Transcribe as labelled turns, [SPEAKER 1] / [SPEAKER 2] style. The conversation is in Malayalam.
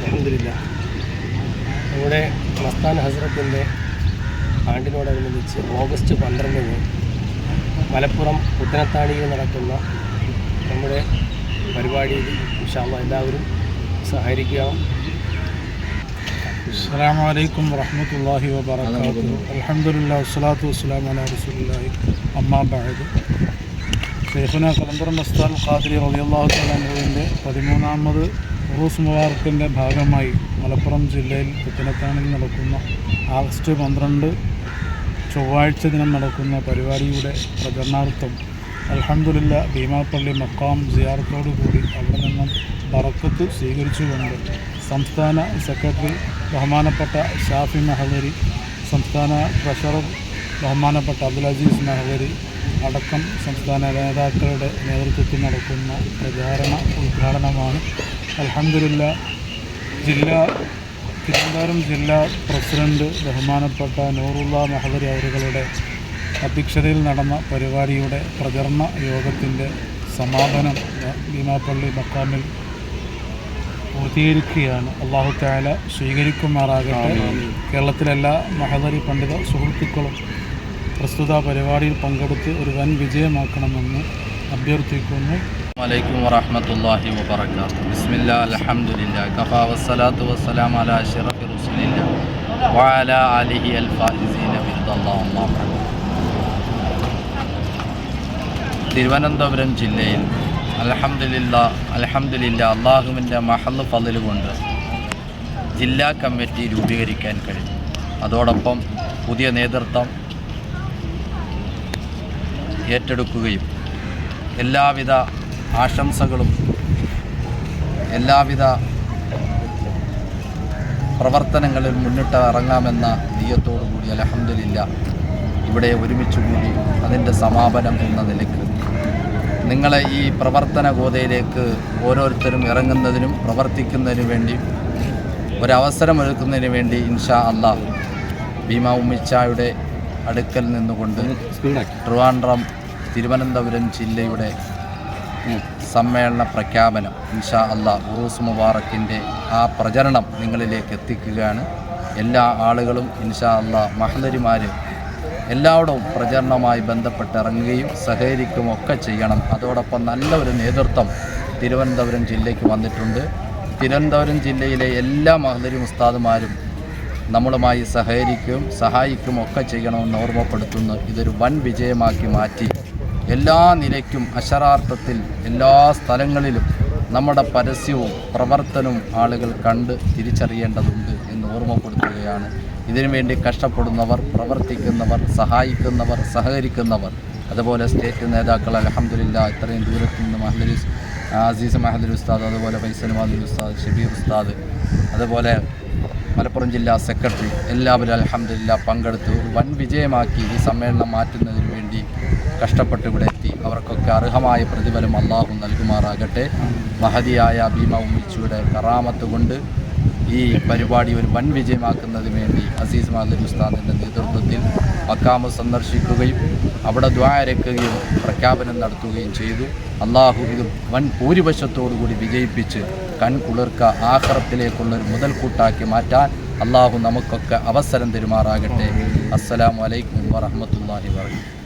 [SPEAKER 1] അലഹമില്ല നമ്മുടെ മസ്താൻ ഹസ്രത്തിന്റെ ആണ്ടിനോടനുബന്ധിച്ച് ഓഗസ്റ്റ് പന്ത്രണ്ടിന് മലപ്പുറം പുത്തനത്താണിയിൽ നടക്കുന്ന നമ്മുടെ പരിപാടിയിൽ ഇൻഷാല്ല എല്ലാവരും
[SPEAKER 2] സഹകരിക്കാം. അസ്സാം വലൈക്കും വറഹമത്തല്ലാഹി വാബർക്കാത്തു വസ്സലാത്തു വസ്സലാം അല റസൂലി അമ്മാ ഷെയ്ഖുന കലന്തർ മസ്താൻ ഖാദിരി റളിയല്ലാഹു തലാൻഹുവിന്റെ പതിമൂന്നാമത് ഉറൂസ് മുബാറക്കിന്റെ ഭാഗമായി മലപ്പുറം ജില്ലയിൽ പുത്തനത്താണിൽ നടക്കുന്ന ആഗസ്റ്റ് പന്ത്രണ്ട് ചൊവ്വാഴ്ച ദിനം നടക്കുന്ന പരിപാടിയുടെ പ്രചരണാർത്ഥം അലഹമുല്ല ഭീമാപ്പള്ളി മക്കാം കൂടി അവിടെ നിന്നും ബറക്കത്ത് സ്വീകരിച്ചുകൊണ്ട് സംസ്ഥാന സെക്രട്ടറി ബഹുമാനപ്പെട്ട ഷാഫി മെഹദരി സംസ്ഥാന ട്രഷറർ ബഹുമാനപ്പെട്ട അബ്ദുൽ അസീസ് മെഹദരി അടക്കം സംസ്ഥാന നേതാക്കളുടെ നേതൃത്വത്തിൽ നടക്കുന്ന പ്രചാരണ ഉദ്ഘാടനമാണ്. അലഹമ്മദില്ല ജില്ലാ തിരുവനന്തപുരം ജില്ലാ പ്രസിഡന്റ് ബഹുമാനപ്പെട്ട നൂറുള്ള മെഹദരി അവരുകളുടെ അധ്യക്ഷതയിൽ നടന്ന പരിപാടിയുടെ പ്രചരണ യോഗത്തിന്റെ സമാപനം ഭീമാപ്പള്ളി മക്കാമിൽ പൂർത്തീകരിക്കുകയാണ്. അള്ളാഹു താല സ്വീകരിക്കുമാറാകട്ടെ. കേരളത്തിലെല്ലാ മഹദരി പണ്ഡിത സുഹൃത്തുക്കളും പ്രസ്തുത പരിപാടിയിൽ പങ്കെടുത്ത് ഒരു വൻ വിജയമാക്കണമെന്ന് അഭ്യർത്ഥിക്കുന്നു.
[SPEAKER 3] വലൈക്കും വറഹമത്തല്ലാഹി വബർക്കാത്തു വസ്സലാത്തു ആലിഹി തിരുവനന്തപുരം ജില്ലയിൽ അലഹമില്ല അലഹമില്ല അള്ളാഹുവിന്റെ മഹൽ പതിൽ കൊണ്ട് ജില്ലാ കമ്മിറ്റി രൂപീകരിക്കാൻ കഴിഞ്ഞു അതോടൊപ്പം പുതിയ നേതൃത്വം ഏറ്റെടുക്കുകയും എല്ലാവിധ ആശംസകളും എല്ലാവിധ പ്രവർത്തനങ്ങളിൽ മുന്നിട്ട് ഇറങ്ങാമെന്ന നീയത്തോടു കൂടി അലഹമില്ല ഇവിടെ ഒരുമിച്ച് കൂടി അതിന്റെ സമാപനം എന്ന നിലയ്ക്ക്. നിങ്ങളെ ഈ പ്രവർത്തന ഗോതയിലേക്ക് ഓരോരുത്തരും ഇറങ്ങുന്നതിനും പ്രവർത്തിക്കുന്നതിനു വേണ്ടി ഒരവസരം ഒരുക്കുന്നതിന് വേണ്ടി ഇൻഷാ അള്ളാഹ് ഭീമ ഉമ്മിച്ചായുടെ അടുക്കൽ നിന്നുകൊണ്ട് ട്രിവാൻഡ്രം തിരുവനന്തപുരം ജില്ലയുടെ സമ്മേളന പ്രഖ്യാപനം ഇൻഷാ അള്ളാ ഉറൂസ് മുബാറക്കിന്റെ ആ പ്രചരണം നിങ്ങളിലേക്ക് എത്തിക്കുകയാണ്. എല്ലാ ആളുകളും ഇൻഷാ അള്ളാ മഹലരിമാർ എല്ലാവരും പ്രചരണവുമായി ബന്ധപ്പെട്ട് ഇറങ്ങുകയും സഹകരിക്കുകയും ഒക്കെ ചെയ്യണം. അതോടൊപ്പം നല്ല ഒരു നേതൃത്വം തിരുവനന്തപുരം ജില്ലയ്ക്ക് വന്നിട്ടുണ്ട്. തിരുവനന്തപുരം ജില്ലയിലെ എല്ലാ മഹലരി ഉസ്താദുമാരും നമ്മളുമായി സഹകരിക്കുകയും സഹായിക്കും ഒക്കെ ചെയ്യണമെന്ന് ഓർമ്മപ്പെടുത്തുന്നു. ഇതൊരു വൻ വിജയമാക്കി മാറ്റി. എല്ലാ നിലയ്ക്കും അക്ഷരാർത്ഥത്തിൽ എല്ലാ സ്ഥലങ്ങളിലും നമ്മുടെ പരസ്യവും പ്രവർത്തനവും ആളുകൾ കണ്ട് തിരിച്ചറിയേണ്ടതുണ്ട് എന്ന് ഓർമ്മപ്പെടുത്തുകയാണ്. ഇതിനുവേണ്ടി കഷ്ടപ്പെടുന്നവർ പ്രവർത്തിക്കുന്നവർ സഹായിക്കുന്നവർ സഹകരിക്കുന്നവർ അതുപോലെ സ്റ്റേറ്റ് നേതാക്കൾ അലഹമ്മദില്ല ഇത്രയും ദൂരത്തു നിന്ന് മഹദലി അസീസ് മഹദലി ഉസ്താദ് അതുപോലെ ഫൈസൽ മഹദലി ഉസ്താദ് ഷബീർ ഉസ്താദ് അതുപോലെ മലപ്പുറം ജില്ലാ സെക്രട്ടറി എല്ലാവരും അലഹമില്ല പങ്കെടുത്ത്. വൻ വിജയമാക്കി ഈ സമ്മേളനം മാറ്റുന്നതിന് വേണ്ടി കഷ്ടപ്പെട്ട് ഇവിടെ എത്തി. അവർക്കൊക്കെ അർഹമായ പ്രതിഫലം അള്ളാഹു നൽകുമാറാകട്ടെ. മഹതിയായ ഭീമ ഉമ്മിച്ചുവിടെ കറാമത്ത് കൊണ്ട് ഈ പരിപാടി ഒരു വൻ വിജയമാക്കുന്നതിന് വേണ്ടി അസീസ് മാലിക് ഉസ്താദിന്റെ നേതൃത്വത്തിൽ മക്കാമ് സന്ദർശിക്കുകയും അവിടെ ദ്വാരക്കുകയും പ്രഖ്യാപനം നടത്തുകയും ചെയ്തു. അള്ളാഹു ഇത് വൻ ഭൂരിപക്ഷത്തോടുകൂടി വിജയിപ്പിച്ച് കൺകുളിർക്ക ആഹ്റത്തിലേക്കുള്ളൊരു മുതൽക്കൂട്ടാക്കി മാറ്റാൻ അള്ളാഹു നമുക്കൊക്കെ അവസരം തരുമാറാകട്ടെ. അസ്സലാമു അലൈക്കും വറഹമത്തല്ലാഹി വർക്കാത്തു